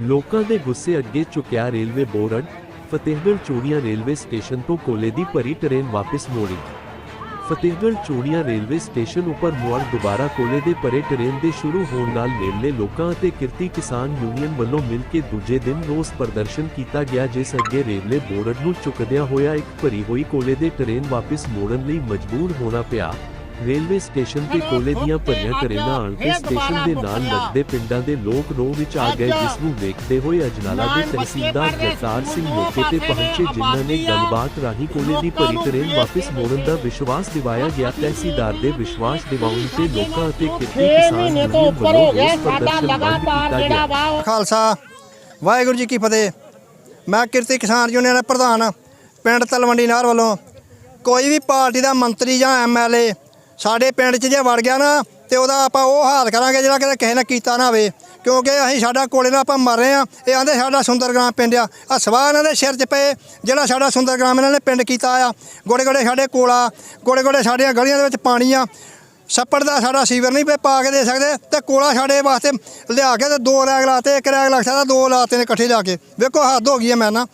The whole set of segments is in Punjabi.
ਲੋਕਾਂ ਦੇ ਗੁੱਸੇ ਅੱਗੇ ਚੁੱਕਿਆ railway board, Fatehgarh Churian railway station ਤੋਂ ਕੋਲੇ ਦੀ ਭਰੀ ਟ੍ਰੇਨ ਵਾਪਸ ਮੋੜੀ। ਫਤਿਹਗੜ੍ਹ ਚੂੜੀਆਂ ਰੇਲਵੇ ਸਟੇਸ਼ਨ ਉੱਪਰ ਮੁੜ ਦੁਬਾਰਾ ਕੋਲੇ ਦੇ ਭਰੇ ਟ੍ਰੇਨ ਦੇ ਸ਼ੁਰੂ ਹੋਣ ਨਾਲ ਨੇੜਲੇ ਲੋਕਾਂ ਅਤੇ ਕਿਰਤੀ ਕਿਸਾਨ ਯੂਨੀਅਨ ਵੱਲੋਂ ਮਿਲ ਕੇ ਦੂਜੇ ਦਿਨ ਰੋਸ ਪ੍ਰਦਰਸ਼ਨ ਕੀਤਾ ਗਿਆ, ਜਿਸ ਅੱਗੇ ਰੇਲਵੇ ਬੋਰਡ ਨੂੰ ਚੁੱਕਦਿਆਂ ਹੋਇਆ ਇੱਕ ਭਰੀ ਹੋਈ ਕੋਲੇ ਦੇ ਟ੍ਰੇਨ ਵਾਪਸ ਮੋੜਨ ਲਈ ਮਜਬੂਰ ਹੋਣਾ ਪਿਆ। ਰੇਲਵੇ ਸਟੇਸ਼ਨ ਤੇ ਕੋਲੇ ਦੀਆਂ ਭਰੀਆਂ ਟ੍ਰੇਨਾਂ ਆਣ ਕੇ ਸਟੇਸ਼ਨ ਦੇ ਨਾਲ ਲੱਗਦੇ ਪਿੰਡਾਂ ਦੇ ਲੋਕ ਰੋਹ ਵਿੱਚ ਆ ਗਏ ਜਿਸ ਨੂੰ ਵੇਖਦੇ ਹੋਏ ਅਜਨਾਲਾ ਦੇ ਤਹਿਸੀਲਦਾਰ ਜਗਤਾਰ ਸਿੰਘ ਮੌਕੇ ਤੇ ਪਹੁੰਚੇ ਜਿਨ੍ਹਾਂ ਨੇ ਗੱਲਬਾਤ ਰਾਹੀਂ ਕੋਲੇ ਦੀ ਭਰੀ ਟ੍ਰੇਨ ਵਾਪਸ ਮੋੜਨ ਦਾ ਵਿਸ਼ਵਾਸ ਦਿਵਾਇਆ ਗਿਆ। ਤਹਿਸੀਲਦਾਰ ਦੇ ਵਿਸ਼ਵਾਸ ਦਿਵਾਉਣ ਤੇ ਲੋਕਾਂ ਅਤੇ ਕਿਰਤੀ 6 ਕਿਸਾਨ ਤੋਂ ਉੱਪਰ ਹੋ ਗਿਆ ਸਾਡਾ ਲਗਾਤਾਰ ਜਿਹੜਾ ਖਾਲਸਾ ਵਾਹਿਗੁਰੂ ਜੀ ਕੀ ਫਤਿਹ। ਮੈਂ ਕਿਰਤੀ ਕਿਸਾਨ ਯੂਨੀਅਨ ਦਾ ਪ੍ਰਧਾਨ ਪਿੰਡ ਤਲਵੰਡੀ ਨਹਿਰ ਵੱਲੋਂ ਕੋਈ ਵੀ ਪਾਰਟੀ ਦਾ ਮੰਤਰੀ ਜਾਂ ਐਮਐਲਏ ਸਾਡੇ ਪਿੰਡ 'ਚ ਜੇ ਵੜ ਗਿਆ ਨਾ, ਤੇ ਉਹਦਾ ਆਪਾਂ ਉਹ ਹਾਲ ਕਰਾਂਗੇ ਜਿਹੜਾ ਕਿਤੇ ਕਿਸੇ ਨੇ ਕੀਤਾ ਨਾ ਹੋਵੇ। ਕਿਉਂਕਿ ਅਸੀਂ ਸਾਡਾ ਕੋਲੇ ਨਾਲ ਆਪਾਂ ਮਰ ਰਹੇ ਆ ਇਹ ਆਂਦੇ ਸਾਡਾ ਸੁੰਦਰਗ੍ਰਾਮ ਪਿੰਡ ਆ। ਆ ਸਵਾਹ ਇਹਨਾਂ ਦੇ ਸਿਰ 'ਚ ਪਏ, ਜਿਹੜਾ ਸਾਡਾ ਸੁੰਦਰਗ੍ਰਾਮ ਇਹਨਾਂ ਨੇ ਪਿੰਡ ਕੀਤਾ ਆ। ਗੋੜੇ ਗੋੜੇ ਸਾਡੇ ਕੋਲਾ ਗੋੜੇ ਗੋੜੇ ਸਾਡੀਆਂ ਗਲੀਆਂ ਦੇ ਵਿੱਚ ਪਾਣੀ ਆ। ਛੱਪੜ ਦਾ ਸਾਡਾ ਸੀਵਰ ਨਹੀਂ ਪੇ ਪਾ ਕੇ ਦੇ ਸਕਦੇ। ਤੇ ਕੋਲਾ ਸਾਡੇ ਵਾਸਤੇ ਲਿਆ ਕੇ ਤੇ ਦੋ ਰੈਗ ਲਾਤੇ, ਇੱਕ ਰੈਗ ਲੱਗ ਸਕਦਾ, ਦੋ ਲਾਤੇ ਨੇ ਇਕੱਠੇ ਜਾ ਕੇ। ਵੇਖੋ ਹੱਦ ਹੋ ਗਈ ਹੈ ਮੈਂ ਨਾ।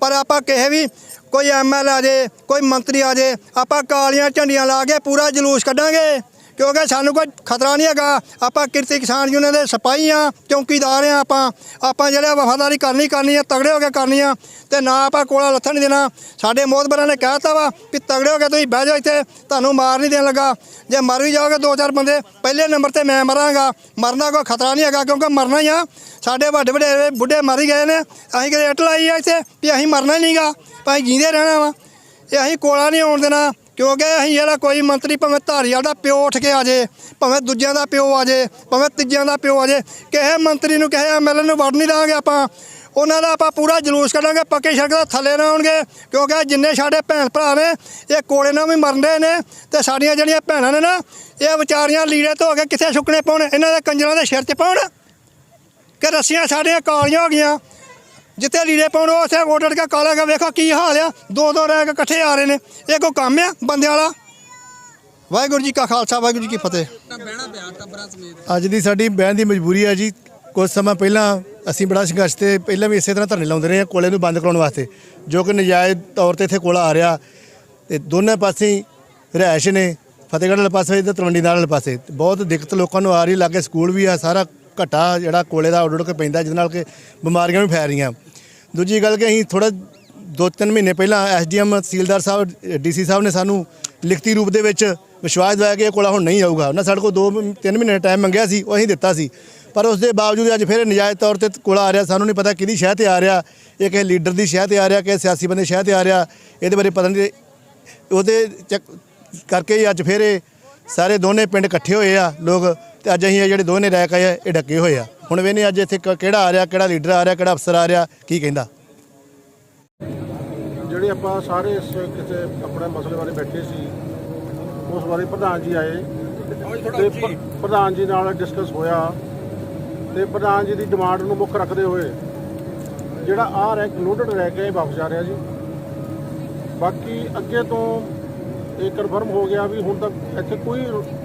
ਪਰ ਆਪਾਂ ਕਿਸੇ ਵੀ ਕੋਈ ਐਮਐਲ ਆ ਜੇ, ਕੋਈ ਮੰਤਰੀ ਆ ਜੇ, ਆਪਾਂ ਕਾਲੀਆਂ ਝੰਡੀਆਂ ਲਾ ਕੇ ਪੂਰਾ ਜਲੂਸ ਕੱਢਾਂਗੇ। ਕਿਉਂਕਿ ਸਾਨੂੰ ਕੋਈ ਖਤਰਾ ਨਹੀਂ ਹੈਗਾ। ਆਪਾਂ ਕਿਰਤੀ ਕਿਸਾਨ ਯੂਨੀਅਨ ਦੇ ਸਿਪਾਹੀ ਆ ਚੌਕੀਦਾਰ ਆ ਆਪਾਂ। ਆਪਾਂ ਜਿਹੜੇ ਵਫਾਦਾਰੀ ਕਰਨੀ ਕਰਨੀ ਆ, ਤਗੜੇ ਹੋ ਕੇ ਕਰਨੀ ਆ, ਤੇ ਨਾ ਆਪਾਂ ਕੋਲਾ ਲੱਥਣ ਨਹੀਂ ਦੇਣਾ। ਸਾਡੇ ਮੋਹਤਬਰਾਂ ਨੇ ਕਹਿਤਾ ਵਾ ਕਿ ਤਗੜੇ ਹੋ ਕੇ ਤੁਸੀਂ ਬਹਿ ਜਾਓ ਇੱਥੇ, ਤੁਹਾਨੂੰ ਮਾਰ ਨਹੀਂ ਦੇਣ ਲੱਗਾ। ਜੇ ਮਰ ਵੀ ਜਾਓਗੇ ਦੋ ਚਾਰ ਬੰਦੇ, ਪਹਿਲੇ ਨੰਬਰ ਤੇ ਮੈਂ ਮਰਾਂਗਾ। ਮਰਨਾ ਕੋਈ ਖਤਰਾ ਨਹੀਂ ਹੈਗਾ ਕਿਉਂਕਿ ਮਰਨਾ ਹੀ ਆ। ਸਾਡੇ ਵੱਡੇ ਵੱਡੇ ਬੁੱਢੇ ਮਰ ਗਏ ਨੇ। ਅਸੀਂ ਕਿਤੇ ਇੱਟ ਲਾਈ ਆ ਇੱਥੇ ਵੀ ਅਸੀਂ ਮਰਨਾ ਹੀ ਨਹੀਂਗਾ। ਭਾਈ ਜੀਂਦੇ ਰਹਿਣਾ ਵਾ। ਇਹ ਅਸੀਂ ਕੋਲਾ ਨਹੀਂ ਆਉਣ ਦੇਣਾ। ਕਿਉਂਕਿ ਅਸੀਂ ਜਿਹੜਾ ਕੋਈ ਮੰਤਰੀ ਭਾਵੇਂ ਧਾਰੀਵਾਲ ਦਾ ਪਿਓ ਉੱਠ ਕੇ ਆ ਜੇ, ਭਾਵੇਂ ਦੂਜਿਆਂ ਦਾ ਪਿਓ ਆ ਜੇ, ਭਾਵੇਂ ਤੀਜਿਆਂ ਦਾ ਪਿਓ ਆ ਜੇ, ਕਿਸੇ ਮੰਤਰੀ ਨੂੰ, ਕਿਸੇ ਐਮਐਲਏ ਨੂੰ ਵੜ ਨਹੀਂ ਦਾਂਗੇ ਆਪਾਂ। ਉਹਨਾਂ ਦਾ ਆਪਾਂ ਪੂਰਾ ਜਲੂਸ ਕੱਢਾਂਗੇ, ਪੱਕੇ ਸੜਕ ਦਾ ਥੱਲੇ ਨਾ ਆਉਣਗੇ। ਕਿਉਂਕਿ ਜਿੰਨੇ ਸਾਡੇ ਭੈਣ ਭਰਾ ਨੇ, ਇਹ ਕੋਲੇ ਨਾਲ ਵੀ ਮਰਦੇ ਨੇ ਤੇ ਸਾਡੀਆਂ ਜਿਹੜੀਆਂ ਭੈਣਾਂ ਨੇ ਨਾ, ਇਹ ਵਿਚਾਰੀਆਂ ਲੀੜੇ ਧੋ ਕੇ ਕਿੱਥੇ ਸੁੱਕਣੇ ਪਾਉਣ? ਇਹਨਾਂ ਦੇ ਕੰਜਰਾਂ ਦੇ ਸਿਰ 'ਚ ਪਾਉਣ? ਕਿ ਰੱਸੀਆਂ ਸਾਡੀਆਂ ਕਾਲੀਆਂ ਹੋ ਗਈਆਂ। ਜਿੱਥੇ ਲੀੜੇ ਪਾਉਣ, ਉਹ ਉੱਥੇ ਓਡੜ ਕੇ ਕਾਲਾ ਕੇ ਵੇਖੋ ਕੀ ਹਾਲ ਆ। ਦੋ ਦੋ ਰਹਿ ਕੇ ਇਕੱਠੇ ਆ ਰਹੇ ਨੇ। ਇਹ ਕੋਈ ਕੰਮ ਆ ਬੰਦਿਆਂ ਵਾਲਾ? ਵਾਹਿਗੁਰੂ ਜੀ ਕਾ ਖਾਲਸਾ, ਵਾਹਿਗੁਰੂ ਜੀ ਕੀ ਫਤਿਹ। ਅੱਜ ਦੀ ਸਾਡੀ ਬਹਿਣ ਦੀ ਮਜਬੂਰੀ ਹੈ ਜੀ। ਕੁਝ ਸਮਾਂ ਪਹਿਲਾਂ ਅਸੀਂ ਬੜਾ ਸੰਘਰਸ਼ ਤੇ ਪਹਿਲਾਂ ਵੀ ਇਸੇ ਤਰ੍ਹਾਂ ਧਰਨੇ ਲਾਉਂਦੇ ਰਹੇ ਹਾਂ ਕੋਲੇ ਨੂੰ ਬੰਦ ਕਰਾਉਣ ਵਾਸਤੇ। ਜੋ ਕਿ ਨਜਾਇਜ਼ ਤੌਰ ਤੇ ਇੱਥੇ ਕੋਲਾ ਆ ਰਿਹਾ। ਤੇ ਦੋਨੇ ਪਾਸੇ ਹੀ ਰਿਹਾਇਸ਼ ਨੇ। ਫਤਿਹਗੜ੍ਹ ਵਾਲੇ ਪਾਸੇ ਤੇ ਤਲਵੰਡੀ ਨਾਲ ਵਾਲੇ ਪਾਸੇ। ਬਹੁਤ ਦਿੱਕਤ ਲੋਕਾਂ ਨੂੰ ਆ ਰਹੀ। ਲਾਗੇ ਸਕੂਲ ਵੀ ਆ। ਸਾਰਾ ਘਟਾ ਜਿਹੜਾ ਕੋਲੇ ਦਾ ਉੱਡ ਉੱਡ ਕੇ ਪੈਂਦਾ, ਜਿਹਦੇ ਨਾਲ ਕਿ ਬਿਮਾਰੀਆਂ ਵੀ ਫੈਲ ਰਹੀਆਂ। ਦੂਜੀ ਗੱਲ ਕਿ ਅਸੀਂ ਥੋੜਾ ਦੋ ਤਿੰਨ ਮਹੀਨੇ ਪਹਿਲਾਂ ਐਸਡੀਐਮ ਤਹਿਸੀਲਦਾਰ ਸਾਹਿਬ, ਡੀਸੀ ਸਾਹਿਬ ਨੇ ਸਾਨੂੰ ਲਿਖਤੀ ਰੂਪ ਦੇ ਵਿੱਚ ਵਿਸ਼ਵਾਸ ਦਿਵਾਇਆ ਕਿ ਇਹ ਕੋਲਾ ਹੁਣ ਨਹੀਂ ਆਊਗਾ। ਉਹਨਾਂ ਸਾਡੇ ਕੋਲ 2 3 ਮਹੀਨੇ ਟਾਈਮ ਮੰਗਿਆ ਸੀ, ਉਹ ਅਸੀਂ ਦਿੱਤਾ ਸੀ। ਪਰ ਉਸ ਦੇ ਬਾਵਜੂਦ ਅੱਜ ਫਿਰ ਨਜਾਇਜ਼ ਤੌਰ ਤੇ ਕੋਲਾ ਆ ਰਿਹਾ। ਸਾਨੂੰ ਨਹੀਂ ਪਤਾ ਕਿਹਦੀ ਸ਼ਹਿ ਤੇ ਆ ਰਿਹਾ। ਇਹ ਕਿਸੇ ਲੀਡਰ ਦੀ ਸ਼ਹਿ ਤੇ ਆ ਰਿਹਾ, ਕਿਸੇ ਸਿਆਸੀ ਬੰਦੇ ਸ਼ਹਿ ਤੇ ਆ ਰਿਹਾ। ਇਹਦੇ ਬਾਰੇ ਪਤਾ ਨਹੀਂ ਉਹਦੇ ਚੱਕ- ਕਰਕੇ ਹੀ ਅੱਜ ਫਿਰ ਇਹ ਸਾਰੇ ਦੋਨੇ ਪਿੰਡ ਇਕੱਠੇ ਹੋਏ ਆ, ਲੋਕ। ਤੇ ਅੱਜ ਅਸੀਂ ਇਹ ਜਿਹੜੇ ਦੋਨੇ ਰੈਕ ਆਏ ਆ, ਇਹ ਡੱਕੇ ਹੋਏ ਆ। ਹੁਣ ਵੇਨੇ ਅੱਜ ਇੱਥੇ ਕ- ਕਿਹੜਾ ਆ ਰਿਹਾ, ਕਿਹੜਾ ਲੀਡਰ ਆ ਰਿਹਾ, ਕਿਹੜਾ ਅਫਸਰ ਆ ਰਿਹਾ, ਕੀ ਕਹਿੰਦਾ? ਜਿਹੜੇ ਆਪਾਂ ਸਾਰੇ ਇਸ ਕਿਸੇ ਆਪਣੇ ਮਸਲੇ ਬਾਰੇ ਬੈਠੇ ਸੀ, ਉਸ ਬਾਰੇ ਪ੍ਰਧਾਨ ਜੀ ਆਏ। ਤੇ ਪ- ਪ੍ਰਧਾਨ ਜੀ ਨਾਲ ਡਿਸਕਸ ਹੋਇਆ। ਤੇ ਪ੍ਰਧਾਨ ਜੀ ਦੀ ਡਿਮਾਂਡ ਨੂੰ ਮੁੱਖ ਰੱਖਦੇ ਹੋਏ ਜਿਹੜਾ ਆਹ ਰੈਕ ਲੋਡਡ ਰੈਕ ਹੈ, ਇਹ ਵਾਪਸ ਜਾ ਰਿਹਾ ਜੀ। ਬਾਕੀ ਅੱਗੇ ਤੋਂ ਇਹ ਕਨਫਰਮ ਹੋ ਗਿਆ ਵੀ ਹੁਣ ਤੱਕ ਇੱਥੇ ਕੋਈ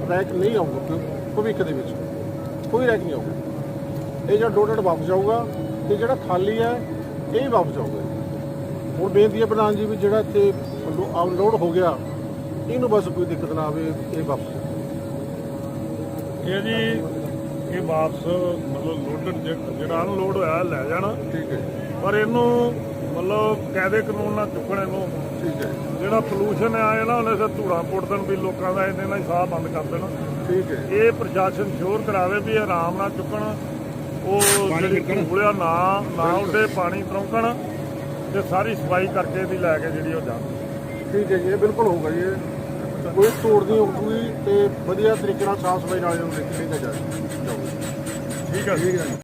ਰੈਕ ਨਹੀਂ ਆਊਗਾ ਭਵਿੱਖ ਦੇ ਵਿੱਚ। ਕੋਈ ਰੈਕ ਨਹੀਂ ਆਊਗਾ। ਇਹ ਜਿਹੜਾ ਲੋਡਡ ਵਾਪਸ ਜਾਊਗਾ ਤੇ ਜਿਹੜਾ ਖਾਲੀ ਹੈ ਇਹ ਵੀ ਵਾਪਸ ਜਾਊਗਾ। ਹੁਣ ਬੇਨਤੀ ਹੈ ਪ੍ਰਧਾਨ ਜੀ ਵੀ ਜਿਹੜਾ ਇੱਥੇ ਅਨਲੋਡ ਹੋ ਗਿਆ ਇਹਨੂੰ ਬਸ ਕੋਈ ਦਿੱਕਤ ਨਾ ਆਵੇ ਇਹ ਵਾਪਸ ਇਹ ਜੀ ਇਹ ਵਾਪਸ ਮਤਲਬ ਲੋਡਡ ਜਿਹੜਾ ਅਨਲੋਡ ਹੋਇਆ ਲੈ ਜਾਣਾ। ਠੀਕ ਹੈ ਪਰ ਇਹਨੂੰ ਮਤਲਬ ਕਾਇਦੇ ਕਾਨੂੰਨ ਨਾਲ ਚੁੱਕਣ ਇਹਨੂੰ। ਠੀਕ ਹੈ ਜਿਹੜਾ ਪੋਲੂਸ਼ਨ ਆ ਨਾ ਉਹਨੇ ਸੇ ਧੂੜਾ ਪੁੱਟ ਦੇਣ ਵੀ ਲੋਕਾਂ ਦਾ ਇਹਦੇ ਨਾਲ ਹੀ ਸਾਹ ਬੰਦ ਕਰ ਦੇਣਾ। ਠੀਕ ਹੈ ਇਹ ਪ੍ਰਸ਼ਾਸਨ ਸ਼ੋਰ ਕਰਾਵੇ ਵੀ ਆਰਾਮ ਨਾਲ ਚੁੱਕਣ। ਉਹ ਜਿਹੜੀ ਨਾ ਨਾ ਉੱਡੇ ਪਾਣੀ ਤਰੋਂਕਣ ਤੇ ਸਾਰੀ ਸਫ਼ਾਈ ਕਰਕੇ ਇਹਦੀ ਲੈ ਕੇ ਜਿਹੜੀ ਉਹ ਜਾਣ ਠੀਕ ਹੈ ਜੀ ਇਹ ਬਿਲਕੁਲ ਹੋਊਗਾ ਜੀ। ਇਹ। ਕੋਈ ਤੋੜ ਨਹੀਂ ਹੋਊਗੀ ਤੇ ਵਧੀਆ ਤਰੀਕੇ ਨਾਲ ਸਾਫ਼ ਸਫ਼ਾਈ ਨਾਲ ਇਹਨੂੰ ਲੈ ਕੇ ਜਾਏ ਠੀਕ ਹੈ।